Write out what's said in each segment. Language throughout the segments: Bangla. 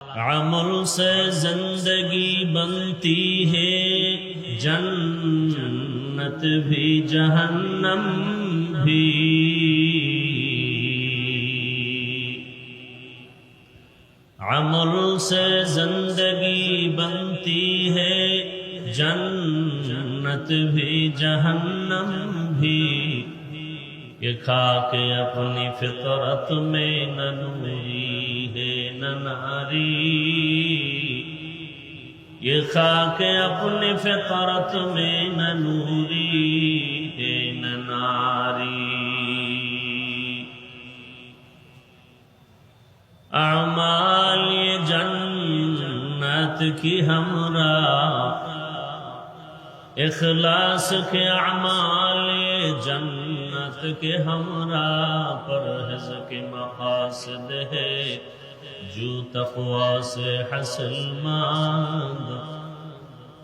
عمل سے زندگی بنتی ہے۔ جنت بھی، جہنم بھی۔ عمل سے زندگی بنتی ہے۔ جنت بھی، جہنم بھی۔ یہ خاک اپنی فطرت میں نہ ہے۔ نہاری یہ خاک اپنے فطرت میں نہ نوری ہے نہ ناری اعمال یہ جنت کی ہمراہ اخلاص کے اعمال جنت کے ہمراہ پرہز کے مقاصد ہے جو تقوا سے حاصل ماند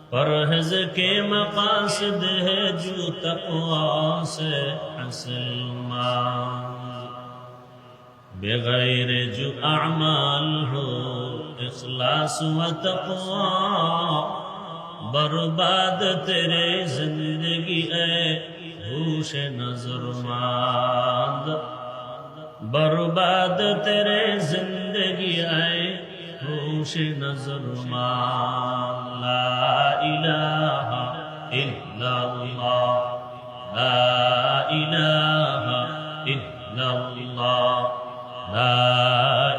پرہز کے مقاصد ہے جو تقوا سے حاصل ماند بغیر جو اعمال ہو، اخلاص و تقوا برباد تیرے زندگی اے، ہوش نظر ماند برباد تیرے زندگی آئے ہوش نظر مان لا الہ الا اللہ لا الہ الا اللہ لا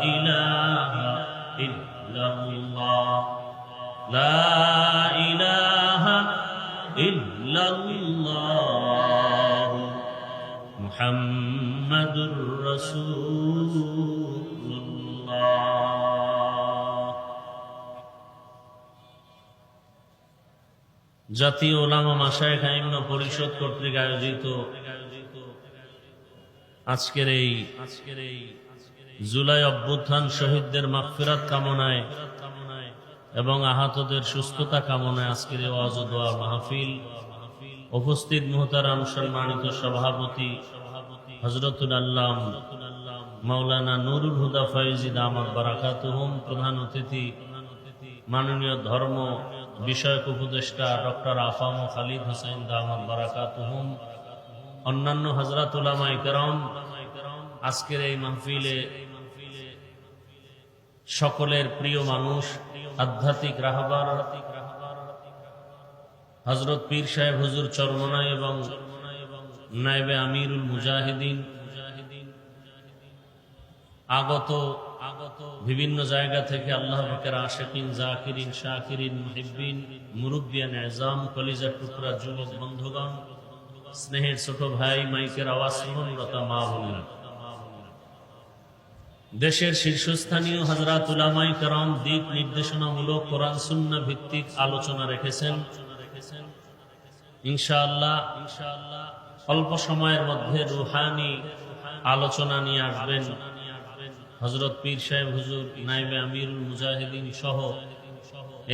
الہ الا اللہ لا الہ الا اللہ محمد জাতীয় ওলামা মাসায় খাইমনা পরিষদ কর্তৃক আয়োজিত আজকের এই আজকের এই জুলাই অভ্যুত্থান শহীদদের মাগফিরাত কামনায় এবং আহতদের সুস্থতা কামনায় আজকের এই ওয়াজ দোয়া মাহফিল। উপস্থিত মুহতারাম সম্মানিত সভাপতি হজরতুল আল্লাম, মাওলানা নুরুল হুদা ফয়জিদ আহমদ বারাকাতুহুম, প্রধান অতিথি, মাননীয় ধর্ম বিষয়ক উপদেষ্টা ডক্টর আফাম খালিদ হোসেন দাহমদ বারাকাতুহুম, অন্যান্য হজরত উলামা ইকরাম, আজকের এই মাহফিলে সকলের প্রিয় মানুষ, আধ্যাত্মিক রাহবার হজরত পীর সাহেব হুজুর চরমনাই এবং নাইবে আমিরুল মুজাহিদিন। আগত আগত বিভিন্ন জায়গা থেকে আল্লাহ বকের আশেকিন, জাকিরিন, শাকিরিন, মুহিব্বিন, মুরব্বিয়ান, এজাম কলিজা টুকরা, যুবক, বন্ধুগণ, স্নেহের ছোট ভাই, মাইকের আওয়াজ শ্রবণরতা মা বোনেরা। দেশের শীর্ষস্থানীয় উলামাই করম দিক নির্দেশনামূলক কোরআন, সুন্না ভিত্তিক আলোচনা রেখেছেন। ইনশাআল্লাহ ইনশাআল্লাহ অল্প সময়ের মধ্যে রুহানি আলোচনা নিয়ে আসবেন। হজরত পীর সাহেব হুজুর, নাইবে আমিরুল মুজাহিদিন সহ।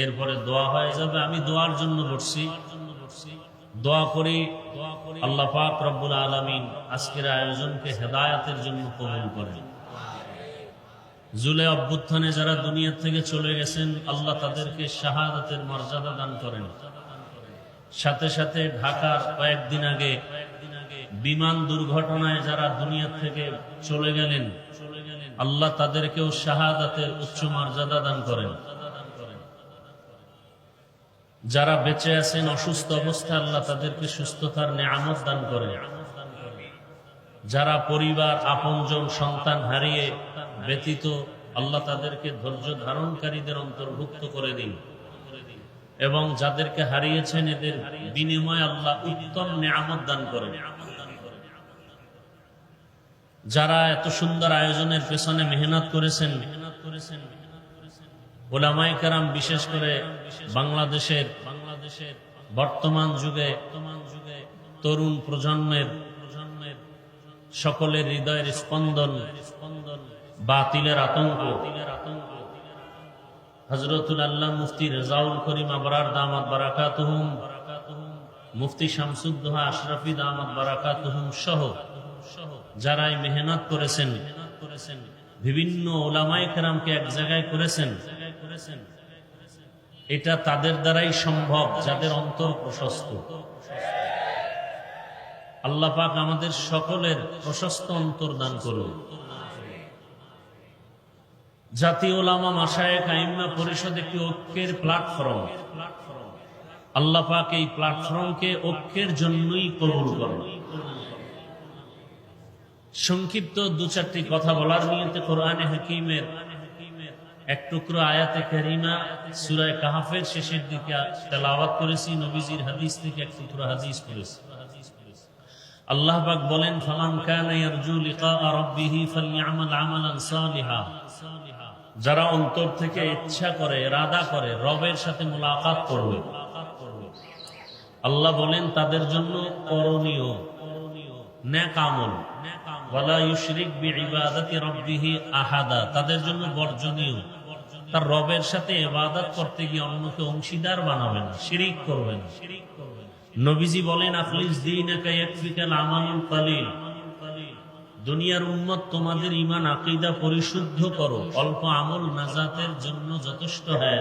এরপরে দোয়া হয়ে যাবে। আমি দোয়ার জন্য বসছি। দোয়া করি, আল্লাহ পাক রব্বুল আলমিন আজকের আয়োজনকে হেদায়াতের জন্য কবুল করেন। জুলে অভ্যুত্থানে যারা দুনিয়া থেকে চলে গেছেন, আল্লাহ তাদেরকে শাহাদাতের মর্যাদা দান করেন। সাথে সাথে ঢাকার কয়েকদিন আগে বিমান দুর্ঘটনায় যারা দুনিয়া থেকে চলে গেলেন, আল্লাহ তাদেরকেও শাহাদাতের উচ্চ মর্যাদা দান করেন। যারা বেঁচে আছেন, অসুস্থ অবস্থা আল্লাহ তাদেরকে সুস্থতার নেয়ামত দান করে যারা পরিবার, আপনজন, সন্তান হারিয়ে ব্যতীত, আল্লাহ তাদেরকে ধৈর্য ধারণকারীদের অন্তর্ভুক্ত করে দিন। এবং যাদেরকে হারিয়েছেন এদের বিনিময় আল্লাহ উত্তম নেয়ামত দান করেন। যারা এত সুন্দর আয়োজনের পেছনে মেহনত করেছেন ওলামাই কারাম বিশেষ করে বাংলাদেশের বাংলাদেশের বর্তমান যুগে তরুণ প্রজন্মের প্রজন্মের সকলের হৃদয়ের স্পন্দন স্পন্দন বাতিলের আতঙ্ক আতঙ্ক হজরতুল আল্লাহ মুফতি রেজাউল করিম আবরার দামাত বারাকাতুহুম, মুফতি শামসুদ্দোহা আশরাফি দামাত বারাকাতুহুম সহ যারাই মেহনত করেছেন, বিভিন্ন ওলামাই কেরামকে এক জায়গায় করেছেন, এটা তাদের দ্বারাই সম্ভব, যাদের অন্তর প্রশস্ত। আল্লাহ পাক আমাদের সকলের প্রশস্ত অন্তর দান করুন। জাতীয় ঐক্যের প্ল্যাটফর্ম আল্লাহ পাক এই প্ল্যাটফর্মকে ঐক্যের জন্যই কবুল করেন। সংক্ষিপ্ত দু চারটি কথা বলার নিয়তে কোরআনে হাকিমের এক টুকরো আয়াতে কারিমা সুরায় কাহাফের শেষের দিকে তেলাওয়াত করেছি, নবীজির হাদিস থেকে এক টুকরো হাদিস করেছি আল্লাহ পাক বলেন কানা ইয়ারজু লিকা রাব্বিহি ফালইআমাল আমালান সালিহা। যারা অন্তর থেকে ইচ্ছা করে করে, রবের সাথে করবে। আল্লাহ বলেন, তাদের জন্য করণীয় ন্যাক আমল। ওয়ালা ইউশরিক বিইবাদাতি রাব্বিহি আহাদা। তাদের জন্য বর্জনীয়। তার রবের সাথে ইবাদত করতে গিয়ে অন্যকে অংশীদার বানাবে না, শিরিক করবে না। নবীজি বলেন, আখলিস দীনাকা ইয়াকফিকাল আমালুল কালিল। দুনিয়ার উম্মত, তোমাদের ইমান আকিদা পরিশুদ্ধ করো। অল্প আমল নাজাতের জন্য যথেষ্ট হয়ে